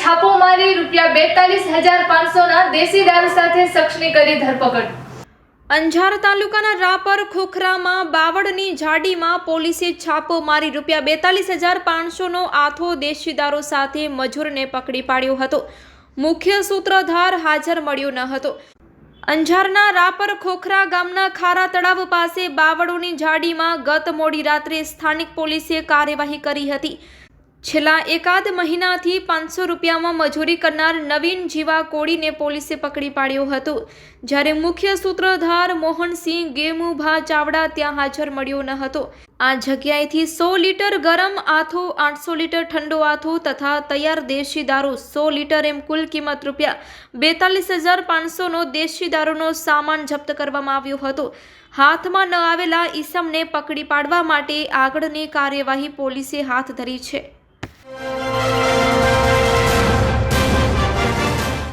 છાપો મારી રૂપિયા બેતાલીસ હજાર પાંચસોના દેશી દારૂ સાથે શખ્સની કરી ધરપકડ. અંજાર તાલુકાના રાપર ખોખરામાં બાવળની જાડીમાં પોલીસે છાપો મારી રૂપિયા બેતાલીસ હજાર પાંચસોનો આથો દેશી દારૂ સાથે મજૂરને પકડી પાડ્યો હતો. મુખ્ય સૂત્રધાર હાજર મળ્યો ન હતો. અંજારના રાપર ખોખરા ગામના ખારા તળાવ પાસે બાવળોની જાડીમાં ગત મોડી રાત્રે સ્થાનિક પોલીસે કાર્યવાહી કરી હતી. છેલ્લા એકાદ મહિનાથી પાંચસો રૂપિયામાં મજૂરી કરનાર નવીન જીવા કોળીને પોલીસે પકડી પાડ્યો હતો. જ્યારે મુખ્ય સૂત્રધાર મોહનસિંહ ગેમુભા ચાવડા ત્યાં હાજર મળ્યો ન હતો. આ જગ્યાએથી સો લીટર ગરમ આથો, આઠસો લીટર ઠંડો આથો તથા તૈયાર દેશી દારૂ, સો લીટર એમ કુલ કિંમત રૂપિયા બેતાલીસ હજાર પાંચસોનો દેશી દારૂનો સામાન જપ્ત કરવામાં આવ્યો હતો. હાથમાં ન આવેલા ઈસમને પકડી પાડવા માટે આગળની કાર્યવાહી પોલીસે હાથ ધરી છે.